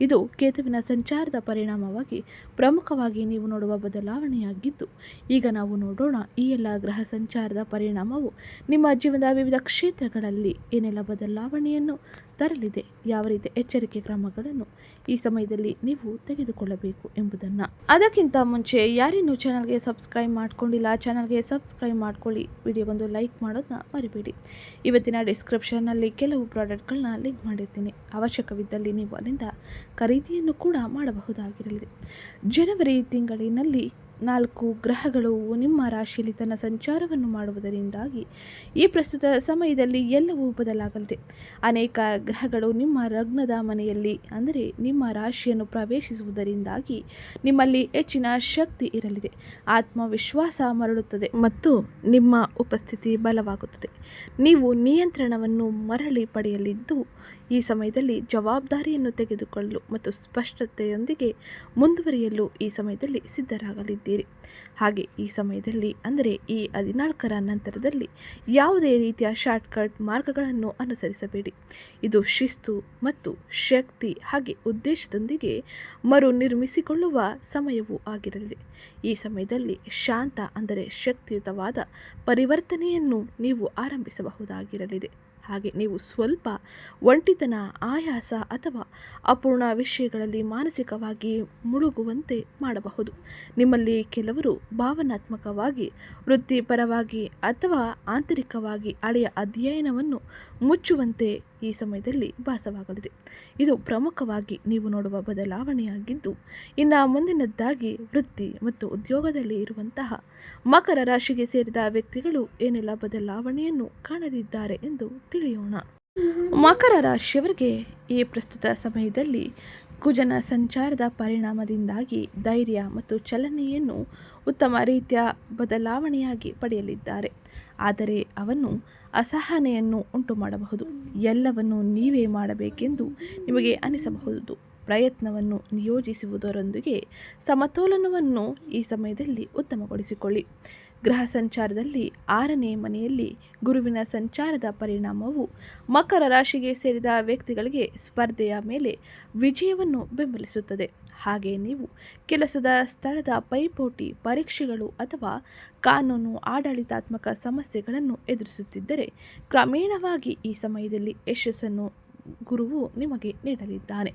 ಇದು ಕೇತುವಿನ ಸಂಚಾರದ ಪರಿಣಾಮವಾಗಿ ಪ್ರಮುಖವಾಗಿ ನೀವು ನೋಡುವ ಬದಲಾವಣೆಯಾಗಿದ್ದು, ಈಗ ನಾವು ನೋಡೋಣ ಈ ಎಲ್ಲ ಗ್ರಹ ಸಂಚಾರದ ಪರಿಣಾಮವು ನಿಮ್ಮ ಜೀವನದ ವಿವಿಧ ಕ್ಷೇತ್ರಗಳಲ್ಲಿ ಏನೆಲ್ಲ ಬದಲಾವಣೆಯನ್ನು ತರಲಿದೆ. ಯಾವ ರೀತಿ ಎಚ್ಚರಿಕೆ ಕ್ರಮಗಳನ್ನು ಈ ಸಮಯದಲ್ಲಿ ನೀವು ತೆಗೆದುಕೊಳ್ಳಬೇಕು ಎಂಬುದನ್ನು. ಅದಕ್ಕಿಂತ ಮುಂಚೆ ಯಾರಿನ್ನೂ ಚಾನಲ್ಗೆ ಸಬ್ಸ್ಕ್ರೈಬ್ ಮಾಡ್ಕೊಂಡಿಲ್ಲ, ಚಾನಲ್ಗೆ ಸಬ್ಸ್ಕ್ರೈಬ್ ಮಾಡ್ಕೊಳ್ಳಿ. ವಿಡಿಯೋಗೊಂದು ಲೈಕ್ ಮಾಡೋದನ್ನ ಮರಿಬೇಡಿ. ಇವತ್ತಿನ ಡಿಸ್ಕ್ರಿಪ್ಷನ್ನಲ್ಲಿ ಕೆಲವು ಪ್ರಾಡಕ್ಟ್ಗಳನ್ನ ಲಿಂಕ್ ಮಾಡಿರ್ತೀನಿ. ಅವಶ್ಯಕವಿದ್ದಲ್ಲಿ ನೀವು ಅಲ್ಲಿಂದ ಖರೀದಿಯನ್ನು ಕೂಡ ಮಾಡಬಹುದಾಗಿರಲಿದೆ ಜನವರಿ ತಿಂಗಳಿನಲ್ಲಿ ನಾಲ್ಕು ಗ್ರಹಗಳು ನಿಮ್ಮ ರಾಶಿಯಲ್ಲಿ ತನ್ನ ಸಂಚಾರವನ್ನು ಮಾಡುವುದರಿಂದಾಗಿ ಈ ಪ್ರಸ್ತುತ ಸಮಯದಲ್ಲಿ ಎಲ್ಲವೂ ಬದಲಾಗಲಿದೆ. ಅನೇಕ ಗ್ರಹಗಳು ನಿಮ್ಮ ರಗ್ನದ ಮನೆಯಲ್ಲಿ, ಅಂದರೆ ನಿಮ್ಮ ರಾಶಿಯನ್ನು ಪ್ರವೇಶಿಸುವುದರಿಂದಾಗಿ ನಿಮ್ಮಲ್ಲಿ ಹೆಚ್ಚಿನ ಶಕ್ತಿ ಇರಲಿದೆ. ಆತ್ಮವಿಶ್ವಾಸ ಮರಳುತ್ತದೆ ಮತ್ತು ನಿಮ್ಮ ಉಪಸ್ಥಿತಿ ಬಲವಾಗುತ್ತದೆ. ನೀವು ನಿಯಂತ್ರಣವನ್ನು ಮರಳಿ ಪಡೆಯಲಿದ್ದು ಈ ಸಮಯದಲ್ಲಿ ಜವಾಬ್ದಾರಿಯನ್ನು ತೆಗೆದುಕೊಳ್ಳಲು ಮತ್ತು ಸ್ಪಷ್ಟತೆಯೊಂದಿಗೆ ಮುಂದುವರಿಯಲು ಈ ಸಮಯದಲ್ಲಿ ಸಿದ್ಧರಾಗಲಿದ್ದೀರಿ. ಹಾಗೆ ಈ ಸಮಯದಲ್ಲಿ ಅಂದರೆ ಈ ಹದಿನಾಲ್ಕರ ನಂತರದಲ್ಲಿ ಯಾವುದೇ ರೀತಿಯ ಶಾರ್ಟ್ಕಟ್ ಮಾರ್ಗಗಳನ್ನು ಅನುಸರಿಸಬೇಡಿ. ಇದು ಶಿಸ್ತು ಮತ್ತು ಶಕ್ತಿ ಹಾಗೆ ಉದ್ದೇಶದೊಂದಿಗೆ ಮರು ನಿರ್ಮಿಸಿಕೊಳ್ಳುವ ಸಮಯವೂ ಆಗಿರಲಿದೆ ಈ ಸಮಯದಲ್ಲಿ ಶಾಂತ ಅಂದರೆ ಶಕ್ತಿಯುತವಾದ ಪರಿವರ್ತನೆಯನ್ನು ನೀವು ಆರಂಭಿಸಬಹುದಾಗಿರಲಿದೆ. ಹಾಗೆ ನೀವು ಸ್ವಲ್ಪ ಒಂಟಿತನ, ಆಯಾಸ ಅಥವಾ ಅಪೂರ್ಣ ವಿಷಯಗಳಲ್ಲಿ ಮಾನಸಿಕವಾಗಿ ಮುಳುಗುವಂತೆ ಮಾಡಬಹುದು. ನಿಮ್ಮಲ್ಲಿ ಕೆಲವರು ಭಾವನಾತ್ಮಕವಾಗಿ, ವೃತ್ತಿಪರವಾಗಿ ಅಥವಾ ಆಂತರಿಕವಾಗಿ ಹಳೆಯ ಅಧ್ಯಯನವನ್ನು ಮುಚ್ಚುವಂತೆ ಈ ಸಮಯದಲ್ಲಿ ಭಾಸವಾಗಲಿದೆ. ಇದು ಪ್ರಮುಖವಾಗಿ ನೀವು ನೋಡುವ ಬದಲಾವಣೆಯಾಗಿದ್ದು, ಇನ್ನು ಮುಂದಿನದ್ದಾಗಿ ವೃತ್ತಿ ಮತ್ತು ಉದ್ಯೋಗದಲ್ಲಿ ಇರುವಂತಹ ಮಕರ ರಾಶಿಗೆ ಸೇರಿದ ವ್ಯಕ್ತಿಗಳು ಏನೆಲ್ಲ ಬದಲಾವಣೆಯನ್ನು ಕಾಣಲಿದ್ದಾರೆ ಎಂದು ತಿಳಿಯೋಣ. ಮಕರ ರಾಶಿಯವರಿಗೆ ಈ ಪ್ರಸ್ತುತ ಸಮಯದಲ್ಲಿ ಕುಜನ ಸಂಚಾರದ ಪರಿಣಾಮದಿಂದಾಗಿ ಧೈರ್ಯ ಮತ್ತು ಚಲನೆಯನ್ನು ಉತ್ತಮ ರೀತಿಯ ಬದಲಾವಣೆಯಾಗಿ ಪಡೆಯಲಿದ್ದಾರೆ. ಆದರೆ ಅವನು ಅಸಹನೆಯನ್ನು ಉಂಟು ಮಾಡಬಹುದು ಎಲ್ಲವನ್ನು ನೀವೇ ಮಾಡಬೇಕೆಂದು ನಿಮಗೆ ಅನಿಸಬಹುದು. ಪ್ರಯತ್ನವನ್ನು ನಿಯೋಜಿಸುವುದರೊಂದಿಗೆ ಸಮತೋಲನವನ್ನು ಈ ಸಮಯದಲ್ಲಿ ಉತ್ತಮಗೊಳಿಸಿಕೊಳ್ಳಿ. ಗ್ರಹ ಸಂಚಾರದಲ್ಲಿ ಆರನೇ ಮನೆಯಲ್ಲಿ ಗುರುವಿನ ಸಂಚಾರದ ಪರಿಣಾಮವು ಮಕರ ರಾಶಿಗೆ ಸೇರಿದ ವ್ಯಕ್ತಿಗಳಿಗೆ ಸ್ಪರ್ಧೆಯ ಮೇಲೆ ವಿಜಯವನ್ನು ಬೆಂಬಲಿಸುತ್ತದೆ. ಹಾಗೆ ನೀವು ಕೆಲಸದ ಸ್ಥಳದ ಪೈಪೋಟಿ, ಪರೀಕ್ಷೆಗಳು ಅಥವಾ ಕಾನೂನು ಆಡಳಿತಾತ್ಮಕ ಸಮಸ್ಯೆಗಳನ್ನು ಎದುರಿಸುತ್ತಿದ್ದರೆ, ಕ್ರಮೇಣವಾಗಿ ಈ ಸಮಯದಲ್ಲಿ ಯಶಸ್ಸನ್ನು ಗುರುವು ನಿಮಗೆ ನೀಡಲಿದ್ದಾನೆ.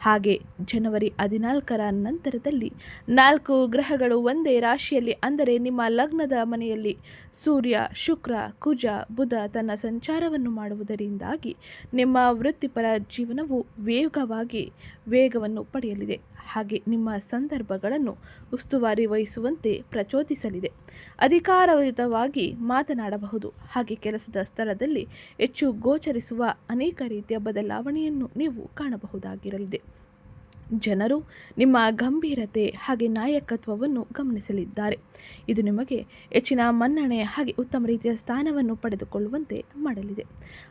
ಹಾಗೆ ಜನವರಿ ಹದಿನಾಲ್ಕರ ನಂತರದಲ್ಲಿ ನಾಲ್ಕು ಗ್ರಹಗಳು ಒಂದೇ ರಾಶಿಯಲ್ಲಿ, ಅಂದರೆ ನಿಮ್ಮ ಲಗ್ನದ ಮನೆಯಲ್ಲಿ ಸೂರ್ಯ, ಶುಕ್ರ, ಕುಜ, ಬುಧ ತನ್ನ ಸಂಚಾರವನ್ನು ಮಾಡುವುದರಿಂದಾಗಿ ನಿಮ್ಮ ವೃತ್ತಿಪರ ಜೀವನವು ವೇಗವಾಗಿ ವೇಗವನ್ನು ಪಡೆಯಲಿದೆ. ಹಾಗೆ ನಿಮ್ಮ ಸಂದರ್ಭಗಳನ್ನು ಉಸ್ತುವಾರಿ ವಹಿಸುವಂತೆ ಪ್ರಚೋದಿಸಲಿದೆ. ಅಧಿಕಾರಯುತವಾಗಿ ಮಾತನಾಡಬಹುದು. ಹಾಗೆ ಕೆಲಸದ ಸ್ಥಳದಲ್ಲಿ ಹೆಚ್ಚು ಗೋಚರಿಸುವ ಅನೇಕ ರೀತಿಯ ಬದಲಾವಣೆಯನ್ನು ನೀವು ಕಾಣಬಹುದಾಗಿರಲಿದೆ. ಜನರು ನಿಮ್ಮ ಗಂಭೀರತೆ ಹಾಗೆ ನಾಯಕತ್ವವನ್ನು ಗಮನಿಸಲಿದ್ದಾರೆ. ಇದು ನಿಮಗೆ ಹೆಚ್ಚಿನ ಮನ್ನಣೆ ಹಾಗೆ ಉತ್ತಮ ರೀತಿಯ ಸ್ಥಾನವನ್ನು ಪಡೆದುಕೊಳ್ಳುವಂತೆ ಮಾಡಲಿದೆ.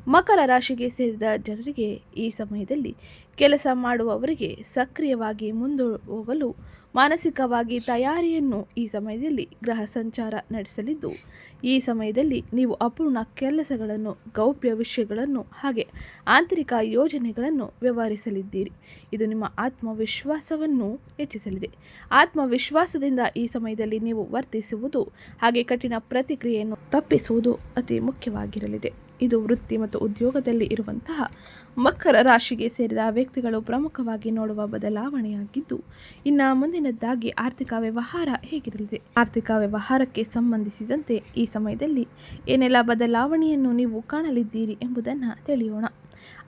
ಮಕರ ರಾಶಿಗೆ ಸೇರಿದ ಜನರಿಗೆ ಈ ಸಮಯದಲ್ಲಿ ಕೆಲಸ ಮಾಡುವವರಿಗೆ ಸಕ್ರಿಯವಾಗಿ ಮುಂದೆ ಹೋಗಲು ಮಾನಸಿಕವಾಗಿ ತಯಾರಿಯನ್ನು ಈ ಸಮಯದಲ್ಲಿ ಗ್ರಹ ಸಂಚಾರ ನಡೆಸಲಿದ್ದು, ಈ ಸಮಯದಲ್ಲಿ ನೀವು ಅಪೂರ್ಣ ಕೆಲಸಗಳನ್ನು, ಗೌಪ್ಯ ವಿಷಯಗಳನ್ನು ಹಾಗೆ ಆಂತರಿಕ ಯೋಜನೆಗಳನ್ನು ವ್ಯವಹರಿಸಲಿದ್ದೀರಿ. ಇದು ನಿಮ್ಮ ಆತ್ಮವಿಶ್ವಾಸವನ್ನು ಹೆಚ್ಚಿಸಲಿದೆ. ಆತ್ಮವಿಶ್ವಾಸದಿಂದ ಈ ಸಮಯದಲ್ಲಿ ನೀವು ವರ್ತಿಸುವುದು ಹಾಗೆ ಕಠಿಣ ಪ್ರತಿಕ್ರಿಯೆಯನ್ನು ತಪ್ಪಿಸುವುದು ಅತಿ ಮುಖ್ಯವಾಗಿರಲಿದೆ. ಇದು ವೃತ್ತಿ ಮತ್ತು ಉದ್ಯೋಗದಲ್ಲಿ ಇರುವಂತಹ ಮಕರ ರಾಶಿಗೆ ಸೇರಿದ ವ್ಯಕ್ತಿಗಳು ಪ್ರಮುಖವಾಗಿ ನೋಡುವ ಬದಲಾವಣೆಯಾಗಿದ್ದು, ಇನ್ನು ಮುಂದಿನದ್ದಾಗಿ ಆರ್ಥಿಕ ವ್ಯವಹಾರ ಹೇಗಿರಲಿದೆ? ಆರ್ಥಿಕ ವ್ಯವಹಾರಕ್ಕೆ ಸಂಬಂಧಿಸಿದಂತೆ ಈ ಸಮಯದಲ್ಲಿ ಏನೆಲ್ಲ ಬದಲಾವಣೆಯನ್ನು ನೀವು ಕಾಣಲಿದ್ದೀರಿ ಎಂಬುದನ್ನು ತಿಳಿಯೋಣ.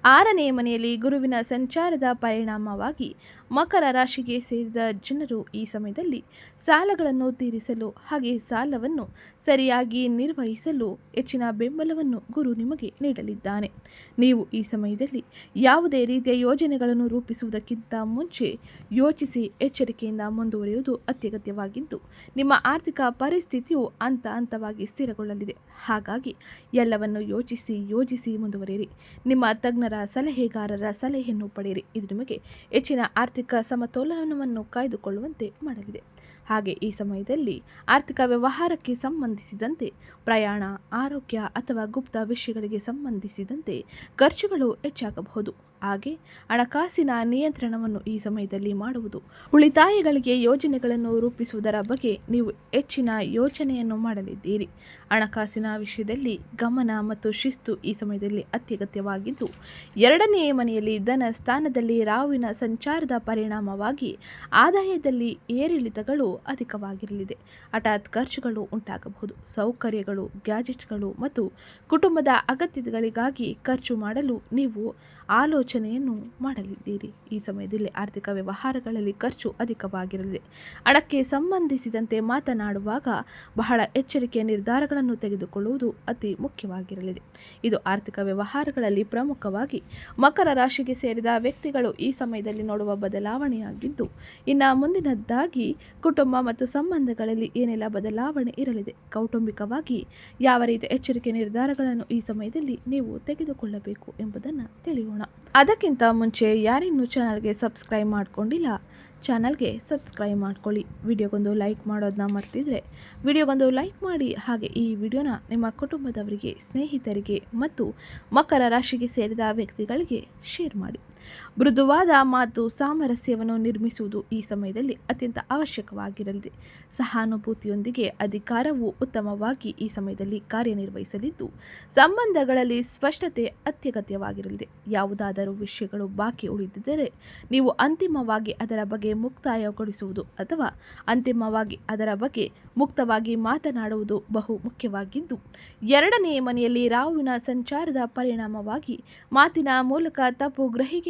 ಆರನೇ ಮನೆಯಲ್ಲಿ ಗುರುವಿನ ಸಂಚಾರದ ಪರಿಣಾಮವಾಗಿ ಮಕರ ರಾಶಿಗೆ ಸೇರಿದ ಜನರು ಈ ಸಮಯದಲ್ಲಿ ಸಾಲಗಳನ್ನು ತೀರಿಸಲು ಹಾಗೆ ಸಾಲವನ್ನು ಸರಿಯಾಗಿ ನಿರ್ವಹಿಸಲು ಹೆಚ್ಚಿನ ಬೆಂಬಲವನ್ನು ಗುರು ನಿಮಗೆ ನೀಡಲಿದ್ದಾನೆ. ನೀವು ಈ ಸಮಯದಲ್ಲಿ ಯಾವುದೇ ರೀತಿಯ ಯೋಜನೆಗಳನ್ನು ರೂಪಿಸುವುದಕ್ಕಿಂತ ಮುಂಚೆ ಯೋಚಿಸಿ ಎಚ್ಚರಿಕೆಯಿಂದ ಮುಂದುವರಿಯುವುದು ಅತ್ಯಗತ್ಯವಾಗಿದ್ದು, ನಿಮ್ಮ ಆರ್ಥಿಕ ಪರಿಸ್ಥಿತಿಯು ಹಂತ ಹಂತವಾಗಿ ಸ್ಥಿರಗೊಳ್ಳಲಿದೆ. ಹಾಗಾಗಿ ಎಲ್ಲವನ್ನು ಯೋಚಿಸಿ ಯೋಜಿಸಿ ಮುಂದುವರಿಯಿರಿ. ನಿಮ್ಮ ತಜ್ಞರ ಸಲಹೆಗಾರರ ಸಲಹೆಯನ್ನು ಪಡೆಯಿರಿ. ಇದು ನಿಮಗೆ ಹೆಚ್ಚಿನ ಆರ್ಥಿಕ ಸಮತೋಲನವನ್ನು ಕಾಯ್ದುಕೊಳ್ಳುವಂತೆ ಮಾಡಲಿದೆ. ಹಾಗೆ ಈ ಸಮಯದಲ್ಲಿ ಆರ್ಥಿಕ ವ್ಯವಹಾರಕ್ಕೆ ಸಂಬಂಧಿಸಿದಂತೆ ಪ್ರಯಾಣ, ಆರೋಗ್ಯ ಅಥವಾ ಗುಪ್ತ ವಿಷಯಗಳಿಗೆ ಸಂಬಂಧಿಸಿದಂತೆ ಖರ್ಚುಗಳು ಹೆಚ್ಚಾಗಬಹುದು. ಹಾಗೆ ಹಣಕಾಸಿನ ನಿಯಂತ್ರಣವನ್ನು ಈ ಸಮಯದಲ್ಲಿ ಮಾಡುವುದು. ಉಳಿತಾಯಗಳಿಗೆ ಯೋಜನೆಗಳನ್ನು ರೂಪಿಸುವುದರ ಬಗ್ಗೆ ನೀವು ಹೆಚ್ಚಿನ ಯೋಚನೆಯನ್ನು ಮಾಡಲಿದ್ದೀರಿ. ಹಣಕಾಸಿನ ವಿಷಯದಲ್ಲಿ ಗಮನ ಮತ್ತು ಶಿಸ್ತು ಈ ಸಮಯದಲ್ಲಿ ಅತ್ಯಗತ್ಯವಾಗಿದ್ದು ಎರಡನೆಯ ಮನೆಯಲ್ಲಿ ಧನ ಸ್ಥಾನದಲ್ಲಿ ರಾವಿನ ಸಂಚಾರದ ಪರಿಣಾಮವಾಗಿ ಆದಾಯದಲ್ಲಿ ಏರಿಳಿತಗಳು ಅಧಿಕವಾಗಿರಲಿದೆ. ಹಠಾತ್ ಖರ್ಚುಗಳು ಉಂಟಾಗಬಹುದು. ಸೌಕರ್ಯಗಳು, ಗ್ಯಾಜೆಟ್ಗಳು ಮತ್ತು ಕುಟುಂಬದ ಅಗತ್ಯತೆಗಳಿಗಾಗಿ ಖರ್ಚು ಮಾಡಲು ನೀವು ಆಲೋಚನೆಯನ್ನು ಮಾಡಲಿದ್ದೀರಿ. ಈ ಸಮಯದಲ್ಲಿ ಆರ್ಥಿಕ ವ್ಯವಹಾರಗಳಲ್ಲಿ ಖರ್ಚು ಅಧಿಕವಾಗಿರಲಿದೆ ಹಣಕ್ಕೆ ಸಂಬಂಧಿಸಿದಂತೆ ಮಾತನಾಡುವಾಗ ಬಹಳ ಎಚ್ಚರಿಕೆಯ ನಿರ್ಧಾರಗಳನ್ನು ತೆಗೆದುಕೊಳ್ಳುವುದು ಅತಿ ಮುಖ್ಯವಾಗಿರಲಿದೆ. ಇದು ಆರ್ಥಿಕ ವ್ಯವಹಾರಗಳಲ್ಲಿ ಪ್ರಮುಖವಾಗಿ ಮಕರ ರಾಶಿಗೆ ಸೇರಿದ ವ್ಯಕ್ತಿಗಳು ಈ ಸಮಯದಲ್ಲಿ ನೋಡುವ ಬದಲಾವಣೆಯಾಗಿದ್ದು, ಇನ್ನು ಮುಂದಿನದ್ದಾಗಿ ಕುಟುಂಬ ಮತ್ತು ಸಂಬಂಧಗಳಲ್ಲಿ ಏನೆಲ್ಲ ಬದಲಾವಣೆ ಇರಲಿದೆ, ಕೌಟುಂಬಿಕವಾಗಿ ಯಾವ ರೀತಿಯ ಎಚ್ಚರಿಕೆ ನಿರ್ಧಾರಗಳನ್ನು ಈ ಸಮಯದಲ್ಲಿ ನೀವು ತೆಗೆದುಕೊಳ್ಳಬೇಕು ಎಂಬುದನ್ನು ತಿಳಿಯೋಣ. ಅದಕ್ಕಿಂತ ಮುಂಚೆ ಯಾರಿನ್ನೂ ಚಾನಲ್ಗೆ ಸಬ್ಸ್ಕ್ರೈಬ್ ಮಾಡ್ಕೊಂಡಿಲ್ಲ, ಚಾನಲ್ಗೆ ಸಬ್ಸ್ಕ್ರೈಬ್ ಮಾಡ್ಕೊಳ್ಳಿ. ವಿಡಿಯೋಗೊಂದು ಲೈಕ್ ಮಾಡೋದನ್ನ ಮರ್ತಿದ್ರೆ ವಿಡಿಯೋಗೊಂದು ಲೈಕ್ ಮಾಡಿ. ಹಾಗೆ ಈ ವಿಡಿಯೋನ ನಿಮ್ಮ ಕುಟುಂಬದವರಿಗೆ, ಸ್ನೇಹಿತರಿಗೆ ಮತ್ತು ಮಕರ ರಾಶಿಗೆ ಸೇರಿದ ವ್ಯಕ್ತಿಗಳಿಗೆ ಶೇರ್ ಮಾಡಿ. ಮೃದುವಾದ ಮಾತು ಸಾಮರಸ್ಯವನ್ನು ನಿರ್ಮಿಸುವುದು ಈ ಸಮಯದಲ್ಲಿ ಅತ್ಯಂತ ಅವಶ್ಯಕವಾಗಿರಲಿದೆ. ಸಹಾನುಭೂತಿಯೊಂದಿಗೆ ಅಧಿಕಾರವು ಉತ್ತಮವಾಗಿ ಈ ಸಮಯದಲ್ಲಿ ಕಾರ್ಯನಿರ್ವಹಿಸಲಿದ್ದು, ಸಂಬಂಧಗಳಲ್ಲಿ ಸ್ಪಷ್ಟತೆ ಅತ್ಯಗತ್ಯವಾಗಿರಲಿದೆ. ಯಾವುದಾದರೂ ವಿಷಯಗಳು ಬಾಕಿ ಉಳಿದಿದ್ದರೆ ನೀವು ಅಂತಿಮವಾಗಿ ಅದರ ಬಗ್ಗೆ ಮುಕ್ತಾಯಗೊಳಿಸುವುದು ಅಥವಾ ಅಂತಿಮವಾಗಿ ಅದರ ಬಗ್ಗೆ ಮುಕ್ತವಾಗಿ ಮಾತನಾಡುವುದು ಬಹು ಮುಖ್ಯವಾಗಿದ್ದು ಎರಡನೇ ಮನೆಯಲ್ಲಿ ರಾಹುವಿನ ಸಂಚಾರದ ಪರಿಣಾಮವಾಗಿ ಮಾತಿನ ಮೂಲಕ ತಪ್ಪು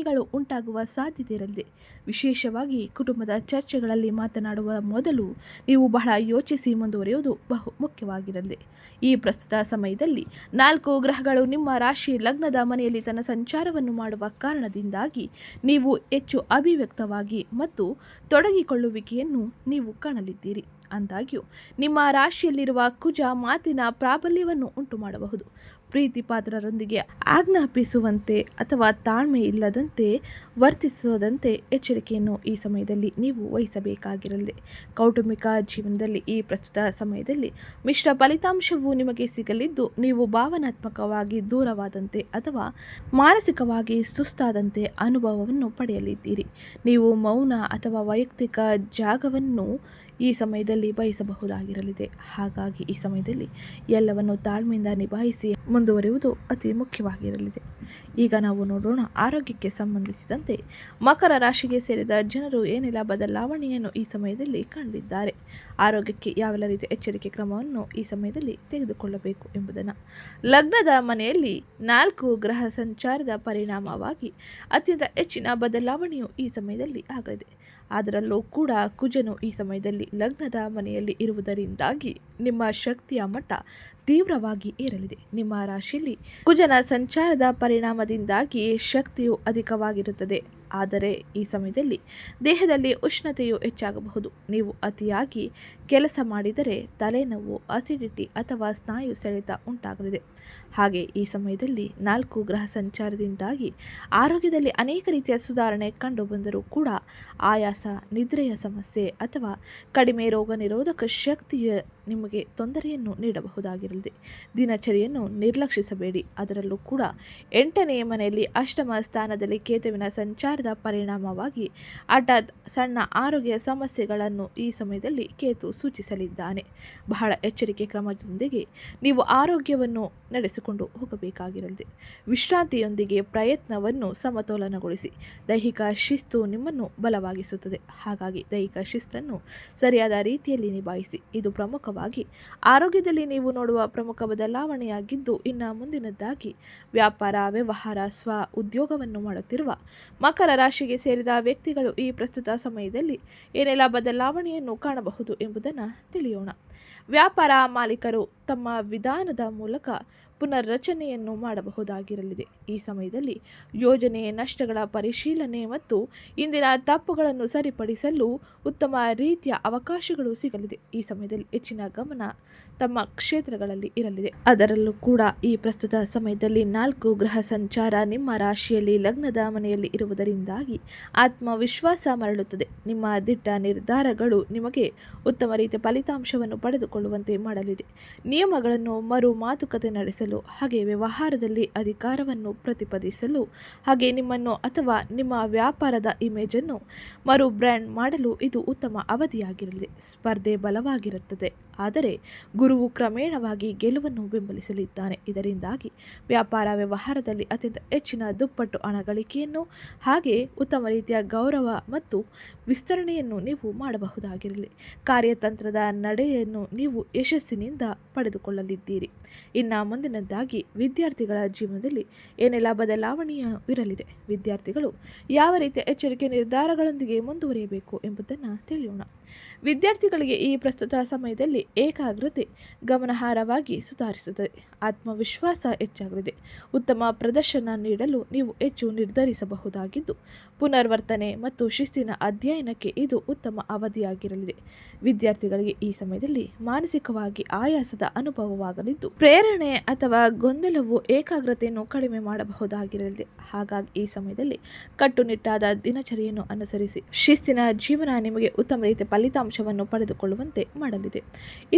ಗ್ರಹಿಕೆಗಳು ಉಂಟಾಗುವ ಸಾಧ್ಯತೆ ಇರಲಿದೆ ವಿಶೇಷವಾಗಿ ಕುಟುಂಬದ ಚರ್ಚೆಗಳಲ್ಲಿ ಮಾತನಾಡುವ ಮೊದಲು ನೀವು ಬಹಳ ಯೋಚಿಸಿ ಮುಂದುವರಿಯುವುದು ಬಹು ಮುಖ್ಯವಾಗಿರಲಿದೆ. ಈ ಪ್ರಸ್ತುತ ಸಮಯದಲ್ಲಿ ನಾಲ್ಕು ಗ್ರಹಗಳು ನಿಮ್ಮ ರಾಶಿ ಲಗ್ನದ ಮನೆಯಲ್ಲಿ ತನ್ನ ಸಂಚಾರವನ್ನು ಮಾಡುವ ಕಾರಣದಿಂದಾಗಿ ನೀವು ಹೆಚ್ಚು ಅಭಿವ್ಯಕ್ತವಾಗಿ ಮತ್ತು ತೊಡಗಿಕೊಳ್ಳುವಿಕೆಯನ್ನು ನೀವು ಕಾಣಲಿದ್ದೀರಿ. ಅಂದಾಗ್ಯೂ, ನಿಮ್ಮ ರಾಶಿಯಲ್ಲಿರುವ ಕುಜ ಮಾತಿನ ಪ್ರಾಬಲ್ಯವನ್ನು ಉಂಟು ಮಾಡಬಹುದು ಪ್ರೀತಿ ಪಾತ್ರರೊಂದಿಗೆ ಆಜ್ಞಾಪಿಸುವಂತೆ ಅಥವಾ ತಾಳ್ಮೆ ಇಲ್ಲದಂತೆ ವರ್ತಿಸುವುದಂತೆ ಎಚ್ಚರಿಕೆಯನ್ನು ಈ ಸಮಯದಲ್ಲಿ ನೀವು ವಹಿಸಬೇಕಾಗಿರಲಿದೆ ಕೌಟುಂಬಿಕ ಜೀವನದಲ್ಲಿ ಈ ಪ್ರಸ್ತುತ ಸಮಯದಲ್ಲಿ ಮಿಶ್ರ ಫಲಿತಾಂಶವು ನಿಮಗೆ ಸಿಗಲಿದ್ದು, ನೀವು ಭಾವನಾತ್ಮಕವಾಗಿ ದೂರವಾದಂತೆ ಅಥವಾ ಮಾನಸಿಕವಾಗಿ ಸುಸ್ತಾದಂತೆ ಅನುಭವವನ್ನು ಪಡೆಯಲಿದ್ದೀರಿ. ನೀವು ಮೌನ ಅಥವಾ ವೈಯಕ್ತಿಕ ಜಾಗವನ್ನು ಈ ಸಮಯದಲ್ಲಿ ಬಯಸಬಹುದಾಗಿರಲಿದೆ ಹಾಗಾಗಿ ಈ ಸಮಯದಲ್ಲಿ ಎಲ್ಲವನ್ನು ತಾಳ್ಮೆಯಿಂದ ನಿಭಾಯಿಸಿ ಮುಂದುವರಿಯುವುದು ಅತಿ ಮುಖ್ಯವಾಗಿರಲಿದೆ. ಈಗ ನಾವು ನೋಡೋಣ ಆರೋಗ್ಯಕ್ಕೆ ಸಂಬಂಧಿಸಿದಂತೆ ಮಕರ ರಾಶಿಗೆ ಸೇರಿದ ಜನರು ಏನೆಲ್ಲ ಬದಲಾವಣೆಯನ್ನು ಈ ಸಮಯದಲ್ಲಿ ಕಂಡಿದ್ದಾರೆ? ಆರೋಗ್ಯಕ್ಕೆ ಯಾವೆಲ್ಲ ರೀತಿಯ ಎಚ್ಚರಿಕೆ ಕ್ರಮವನ್ನು ಈ ಸಮಯದಲ್ಲಿ ತೆಗೆದುಕೊಳ್ಳಬೇಕು ಎಂಬುದನ್ನು. ಲಗ್ನದ ಮನೆಯಲ್ಲಿ ನಾಲ್ಕು ಗ್ರಹ ಸಂಚಾರದ ಪರಿಣಾಮವಾಗಿ ಅತ್ಯಂತ ಹೆಚ್ಚಿನ ಬದಲಾವಣೆಯು ಈ ಸಮಯದಲ್ಲಿ ಆಗಲಿದೆ. ಅದರಲ್ಲೂ ಕೂಡ ಕುಜನು ಈ ಸಮಯದಲ್ಲಿ ಲಗ್ನದ ಮನೆಯಲ್ಲಿ ಇರುವುದರಿಂದಾಗಿ ನಿಮ್ಮ ಶಕ್ತಿಯ ಮಟ್ಟ ತೀವ್ರವಾಗಿ ಏರಲಿದೆ. ನಿಮ್ಮ ರಾಶಿಯಲ್ಲಿ ಕುಜನ ಸಂಚಾರದ ಪರಿಣಾಮದಿಂದಾಗಿ ಶಕ್ತಿಯು ಅಧಿಕವಾಗಿರುತ್ತದೆ. ಆದರೆ ಈ ಸಮಯದಲ್ಲಿ ದೇಹದಲ್ಲಿ ಉಷ್ಣತೆಯು ಹೆಚ್ಚಾಗಬಹುದು. ನೀವು ಅತಿಯಾಗಿ ಕೆಲಸ ಮಾಡಿದರೆ ತಲೆನೋವು ಅಸಿಡಿಟಿ ಅಥವಾ ಸ್ನಾಯು ಸೆಳೆತ ಉಂಟಾಗಲಿದೆ. ಹಾಗೆ ಈ ಸಮಯದಲ್ಲಿ ನಾಲ್ಕು ಗ್ರಹ ಸಂಚಾರದಿಂದಾಗಿ ಆರೋಗ್ಯದಲ್ಲಿ ಅನೇಕ ರೀತಿಯ ಸುಧಾರಣೆ ಕಂಡುಬಂದರೂ ಕೂಡ ಆಯಾಸ, ನಿದ್ರೆಯ ಸಮಸ್ಯೆ ಅಥವಾ ಕಡಿಮೆ ರೋಗ ನಿರೋಧಕ ಶಕ್ತಿಯ ನಿಮಗೆ ತೊಂದರೆಯನ್ನು ನೀಡಬಹುದಾಗಿರಲಿದೆ ಆಗಿರಲಿದೆ ದಿನಚರಿಯನ್ನು ನಿರ್ಲಕ್ಷಿಸಬೇಡಿ. ಅದರಲ್ಲೂ ಕೂಡ ಎಂಟನೆಯ ಮನೆಯಲ್ಲಿ ಅಷ್ಟಮ ಸ್ಥಾನದಲ್ಲಿ ಕೇತುವಿನ ಸಂಚಾರದ ಪರಿಣಾಮವಾಗಿ ಹಠಾತ್ ಸಣ್ಣ ಆರೋಗ್ಯ ಸಮಸ್ಯೆಗಳನ್ನು ಈ ಸಮಯದಲ್ಲಿ ಕೇತು ಸೂಚಿಸಲಿದ್ದಾನೆ. ಬಹಳ ಎಚ್ಚರಿಕೆ ಕ್ರಮದೊಂದಿಗೆ ನೀವು ಆರೋಗ್ಯವನ್ನು ನಡೆಸಿಕೊಂಡು ಹೋಗಬೇಕಾಗಿರಲಿದೆ ವಿಶ್ರಾಂತಿಯೊಂದಿಗೆ ಪ್ರಯತ್ನವನ್ನು ಸಮತೋಲನಗೊಳಿಸಿ. ದೈಹಿಕ ಶಿಸ್ತು ನಿಮ್ಮನ್ನು ಬಲವಾಗಿಸುತ್ತದೆ. ಹಾಗಾಗಿ ದೈಹಿಕ ಶಿಸ್ತನ್ನು ಸರಿಯಾದ ರೀತಿಯಲ್ಲಿ ನಿಭಾಯಿಸಿ. ಇದು ಪ್ರಮುಖವಾಗಿ ಆರೋಗ್ಯದಲ್ಲಿ ನೀವು ನೋಡುವ ಪ್ರಮುಖ ಬದಲಾವಣೆಯಾಗಿದ್ದು, ಇನ್ನು ಮುಂದಿನದ್ದಾಗಿ ವ್ಯಾಪಾರ, ವ್ಯವಹಾರ, ಸ್ವ ಉದ್ಯೋಗವನ್ನು ಮಾಡುತ್ತಿರುವ ಮಕರ ರಾಶಿಗೆ ಸೇರಿದ ವ್ಯಕ್ತಿಗಳು ಈ ಪ್ರಸ್ತುತ ಸಮಯದಲ್ಲಿ ಏನೆಲ್ಲ ಬದಲಾವಣೆಯನ್ನು ಕಾಣಬಹುದು ಎಂಬುದನ್ನು ತಿಳಿಯೋಣ. ವ್ಯಾಪಾರ ಮಾಲೀಕರು ತಮ್ಮ ವಿಧಾನದ ಮೂಲಕ ಪುನರ್ರಚನೆಯನ್ನು ಮಾಡಬಹುದಾಗಿರಲಿದೆ. ಈ ಸಮಯದಲ್ಲಿ ಯೋಜನೆ, ನಷ್ಟಗಳ ಪರಿಶೀಲನೆ ಮತ್ತು ಇಂದಿನ ತಪ್ಪುಗಳನ್ನು ಸರಿಪಡಿಸಲು ಉತ್ತಮ ರೀತಿಯ ಅವಕಾಶಗಳು ಸಿಗಲಿದೆ. ಈ ಸಮಯದಲ್ಲಿ ಹೆಚ್ಚಿನ ಗಮನ ತಮ್ಮ ಕ್ಷೇತ್ರಗಳಲ್ಲಿ ಇರಲಿದೆ. ಅದರಲ್ಲೂ ಕೂಡ ಈ ಪ್ರಸ್ತುತ ಸಮಯದಲ್ಲಿ ನಾಲ್ಕು ಗ್ರಹ ಸಂಚಾರ ನಿಮ್ಮ ರಾಶಿಯಲ್ಲಿ ಲಗ್ನದ ಮನೆಯಲ್ಲಿ ಇರುವುದರಿಂದಾಗಿ ಆತ್ಮವಿಶ್ವಾಸ ಮರಳುತ್ತದೆ. ನಿಮ್ಮ ದಿಟ್ಟ ನಿರ್ಧಾರಗಳು ನಿಮಗೆ ಉತ್ತಮ ರೀತಿಯ ಫಲಿತಾಂಶವನ್ನು ಪಡೆದುಕೊಳ್ಳುವಂತೆ ಮಾಡಲಿದೆ. ನಿಯಮಗಳನ್ನು ಮರು ಮಾತುಕತೆ ನಡೆಸಲು ಹಾಗೆ ವ್ಯವಹಾರದಲ್ಲಿ ಅಧಿಕಾರವನ್ನು ಪ್ರತಿಪಾದಿಸಲು ಹಾಗೆ ನಿಮ್ಮನ್ನು ಅಥವಾ ನಿಮ್ಮ ವ್ಯಾಪಾರದ ಇಮೇಜನ್ನು ಮರು ಬ್ರ್ಯಾಂಡ್ ಮಾಡಲು ಇದು ಉತ್ತಮ ಅವಧಿಯಾಗಿರಲಿ. ಸ್ಪರ್ಧೆ ಬಲವಾಗಿರುತ್ತದೆ. ಆದರೆ ಗುರುವು ಕ್ರಮೇಣವಾಗಿ ಗೆಲುವನ್ನು ಬೆಂಬಲಿಸಲಿದ್ದಾನೆ. ಇದರಿಂದಾಗಿ ವ್ಯಾಪಾರ ವ್ಯವಹಾರದಲ್ಲಿ ಅತ್ಯಂತ ಹೆಚ್ಚಿನ ದುಪ್ಪಟ್ಟು ಹಣ ಗಳಿಕೆಯನ್ನು ಹಾಗೆ ಉತ್ತಮ ರೀತಿಯ ಗೌರವ ಮತ್ತು ವಿಸ್ತರಣೆಯನ್ನು ನೀವು ಮಾಡಬಹುದಾಗಿರಲಿ. ಕಾರ್ಯತಂತ್ರದ ನಡೆಯನ್ನು ನೀವು ಯಶಸ್ಸಿನಿಂದ ಪಡೆದುಕೊಳ್ಳಲಿದ್ದೀರಿ. ಇನ್ನು ಮುಂದಿನದ್ದಾಗಿ ವಿದ್ಯಾರ್ಥಿಗಳ ಜೀವನದಲ್ಲಿ ಏನೆಲ್ಲ ಬದಲಾವಣೆಯ ಇರಲಿದೆ? ವಿದ್ಯಾರ್ಥಿಗಳು ಯಾವ ರೀತಿಯ ಎಚ್ಚರಿಕೆ ನಿರ್ಧಾರಗಳೊಂದಿಗೆ ಮುಂದುವರಿಯಬೇಕು ಎಂಬುದನ್ನು ತಿಳಿಯೋಣ. ವಿದ್ಯಾರ್ಥಿಗಳಿಗೆ ಈ ಪ್ರಸ್ತುತ ಸಮಯದಲ್ಲಿ ಏಕಾಗ್ರತೆ ಗಮನಾರ್ಹವಾಗಿ ಸುಧಾರಿಸುತ್ತದೆ. ಆತ್ಮವಿಶ್ವಾಸ ಹೆಚ್ಚಾಗಲಿದೆ. ಉತ್ತಮ ಪ್ರದರ್ಶನ ನೀಡಲು ನೀವು ಹೆಚ್ಚು ನಿರ್ಧರಿಸಬಹುದಾಗಿದ್ದು, ಪುನರ್ವರ್ತನೆ ಮತ್ತು ಶಿಸ್ತಿನ ಅಧ್ಯಯನಕ್ಕೆ ಇದು ಉತ್ತಮ ಅವಧಿಯಾಗಿರಲಿದೆ. ವಿದ್ಯಾರ್ಥಿಗಳಿಗೆ ಈ ಸಮಯದಲ್ಲಿ ಮಾನಸಿಕವಾಗಿ ಆಯಾಸದ ಅನುಭವವಾಗಲಿದ್ದು, ಪ್ರೇರಣೆ ಅಥವಾ ಗೊಂದಲವು ಏಕಾಗ್ರತೆಯನ್ನು ಕಡಿಮೆ ಮಾಡಬಹುದಾಗಿರಲಿದೆ. ಹಾಗಾಗಿ ಈ ಸಮಯದಲ್ಲಿ ಕಟ್ಟುನಿಟ್ಟಾದ ದಿನಚರಿಯನ್ನು ಅನುಸರಿಸಿ, ಶಿಸ್ತಿನ ಜೀವನ ನಿಮಗೆ ಉತ್ತಮ ರೀತಿಯ ಫಲಿತಾಂಶವನ್ನು ಪಡೆದುಕೊಳ್ಳುವಂತೆ ಮಾಡಲಿದೆ.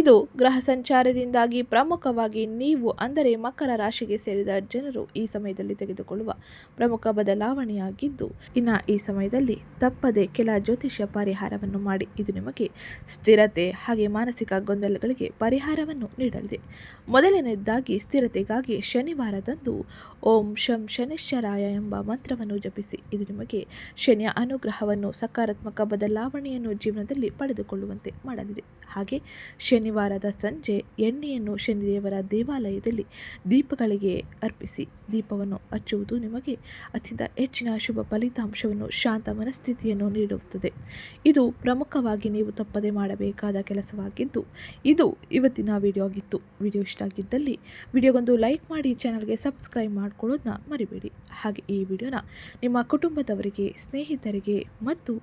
ಇದು ಗ್ರಹ ಸಂಚಾರದಿಂದಾಗಿ ಪ್ರಮುಖವಾಗಿ ನೀವು ಅಂದರೆ ಮಕರ ರಾಶಿಗೆ ಸೇರಿದ ಜನರು ಈ ಸಮಯದಲ್ಲಿ ತೆಗೆದುಕೊಳ್ಳುವ ಪ್ರಮುಖ ಬದಲಾವಣೆಯಾಗಿದ್ದು, ಇನ್ನು ಈ ಸಮಯದಲ್ಲಿ ತಪ್ಪದೆ ಕೆಲ ಜ್ಯೋತಿಷ್ಯ ಪರಿಹಾರವನ್ನು ಮಾಡಿ. ಇದು ನಿಮಗೆ ಸ್ಥಿರತೆ ಹಾಗೆ ಮಾನಸಿಕ ಗೊಂದಲಗಳಿಗೆ ಪರಿಹಾರವನ್ನು ನೀಡಲಿದೆ. ಮೊದಲನೇದಾಗಿ ಸ್ಥಿರತೆಗಾಗಿ ಶನಿವಾರದಂದು ಓಂ ಶಂ ಶನಿಶ್ಚರಾಯ ಎಂಬ ಮಂತ್ರವನ್ನು ಜಪಿಸಿ. ಇದು ನಿಮಗೆ ಶನಿಯ ಅನುಗ್ರಹವನ್ನು, ಸಕಾರಾತ್ಮಕ ಬದಲಾವಣೆಯನ್ನು ಜೀವನದಲ್ಲಿ ಪಡೆದುಕೊಳ್ಳುವಂತೆ ಮಾಡಲಿದೆ. ಹಾಗೆ ಶನಿವಾರದ ಸಂಜೆ ಎಣ್ಣೆಯನ್ನು ಶನಿದೇವರ ದೇವಾಲಯದಲ್ಲಿ ದೀಪಗಳಿಗೆ ಅರ್ಪಿಸಿ ದೀಪವನ್ನು ಹಚ್ಚುವುದು ನಿಮಗೆ ಅತ್ಯಂತ ಹೆಚ್ಚಿನ ಶುಭ ಫಲಿತಾಂಶವನ್ನು, ಶಾಂತ ಮನಸ್ಥಿತಿಯನ್ನು ನೀಡುತ್ತದೆ. ಇದು ಪ್ರಮುಖವಾಗಿ ನೀವು ತಪ್ಪದೆ ಮಾಡಬೇಕಾದ ಕೆಲಸವಾಗಿದ್ದು, ಇದು ಇವತ್ತಿನ ವಿಡಿಯೋ ಆಗಿತ್ತು. ವಿಡಿಯೋ ಇಷ್ಟ ಆಗಿದ್ದಲ್ಲಿ ವಿಡಿಯೋಗೊಂದು ಲೈಕ್ ಮಾಡಿ ಚಾನಲ್ಗೆ ಸಬ್ಸ್ಕ್ರೈಬ್ ಮಾಡ್ಕೊಳ್ಳೋದನ್ನ ಮರಿಬೇಡಿ. ಹಾಗೆ ಈ ವಿಡಿಯೋನ ನಿಮ್ಮ ಕುಟುಂಬದವರಿಗೆ, ಸ್ನೇಹಿತರಿಗೆ ಮತ್ತು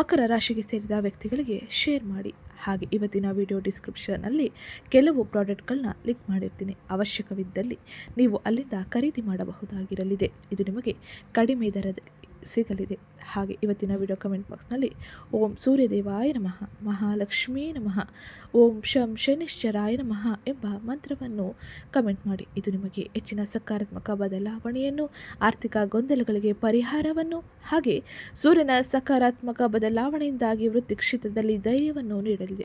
ಮಕರ ರಾಶಿಗೆ ಸೇರಿದ ವ್ಯಕ್ತಿಗಳಿಗೆ ಶೇರ್ ಮಾಡಿ. ಹಾಗೆ ಇವತ್ತಿನ ವಿಡಿಯೋ ಡಿಸ್ಕ್ರಿಪ್ಷನ್ನಲ್ಲಿ ಕೆಲವು ಪ್ರಾಡಕ್ಟ್ಗಳನ್ನ ಲಿಂಕ್ ಮಾಡಿರ್ತೀನಿ. ಅವಶ್ಯಕವಿದ್ದಲ್ಲಿ ನೀವು ಅಲ್ಲಿಂದ ಖರೀದಿ ಮಾಡಬಹುದಾಗಿರಲಿದೆ. ಇದು ನಿಮಗೆ ಕಡಿಮೆ ದರದಲ್ಲಿ ಸಿಗಲಿದೆ. ಹಾಗೆ ಇವತ್ತಿನ ವಿಡಿಯೋ ಕಮೆಂಟ್ ಬಾಕ್ಸ್ನಲ್ಲಿ ಓಂ ಸೂರ್ಯದೇವಾಯ ನಮಃ, ಮಹಾಲಕ್ಷ್ಮೀ ನಮಃ, ಓಂ ಶಂ ಶನಿಶ್ಚರಾಯ ನಮಃ ಎಂಬ ಮಂತ್ರವನ್ನು ಕಮೆಂಟ್ ಮಾಡಿ. ಇದು ನಿಮಗೆ ಹೆಚ್ಚಿನ ಸಕಾರಾತ್ಮಕ ಬದಲಾವಣೆಯನ್ನು, ಆರ್ಥಿಕ ಗೊಂದಲಗಳಿಗೆ ಪರಿಹಾರವನ್ನು, ಹಾಗೆ ಸೂರ್ಯನ ಸಕಾರಾತ್ಮಕ ಬದಲಾವಣೆಯಿಂದಾಗಿ ವೃತ್ತಿ ಕ್ಷೇತ್ರದಲ್ಲಿ ಧೈರ್ಯವನ್ನು ನೀಡಲಿದೆ.